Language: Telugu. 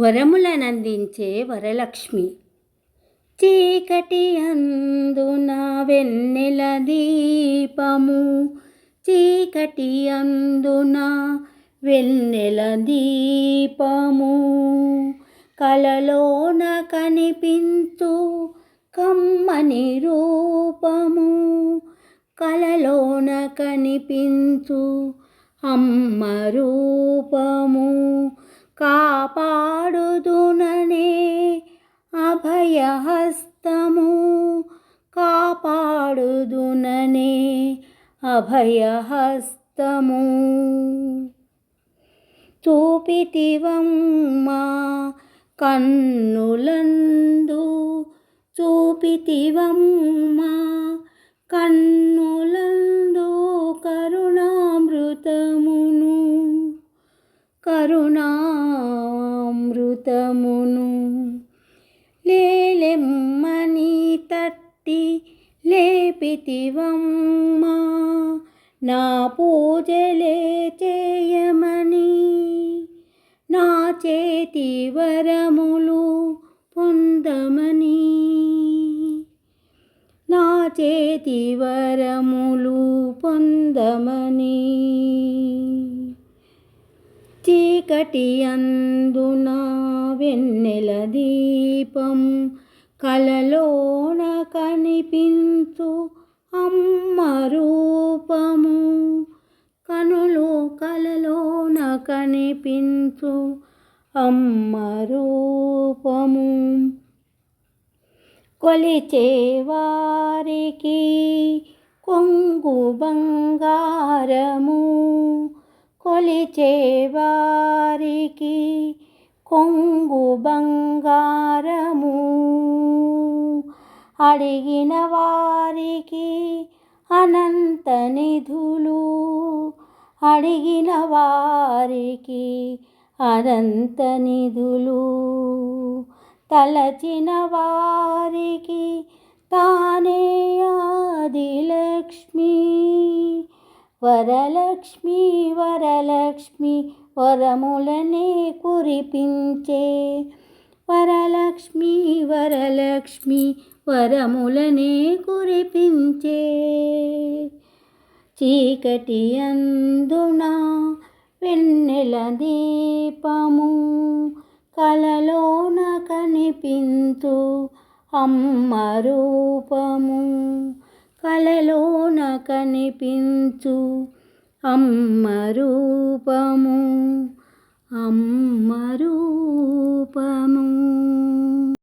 వరములనందించే వరలక్ష్మి. చీకటి అందున వెన్నెల దీపము. చీకటి అందున వెన్నెల దీపము. కలలోన కనిపించు కమ్మని రూపము. కలలోన కనిపించు అమ్మ రూపము. కాపాడుదుననే అభయహస్తము. కాపాడుదుననే అభయహస్తము. చూపితివమ్మా కన్నులందు చూపితివమ్మా కన్నులందు కరుణామృతమును. అమృతమును లేలెమ్మని తట్టి లేపితివమ్మా. నా పూజలే చేయమని నా చేతి వరములు పొందమని నా చేతి వరములు పొందమని చీకటి అందున వెన్నెల దీపం కలలోన కనిపించు అమ్మ రూపము కనులు కలలోన కనిపించు అమ్మ రూపము కొలిచేవారికి కొంగు బంగారము. కొలిచేవారికి కొంగు బంగారము. అడిగిన వారికి అనంత నిధులు. అడిగిన వారికి అనంత నిధులు. తలచిన వారికి తానే ఆదిలక్ష్మి. వరలక్ష్మి వరలక్ష్మి వరములనే కురిపించే. వరలక్ష్మి వరలక్ష్మి వరములనే కురిపించే. చీకటి అందున వెన్నెల దీపము కలలోన కనిపించు అమ్మ రూపము. కనిపించు. అమ్మ రూపము. అమ్మ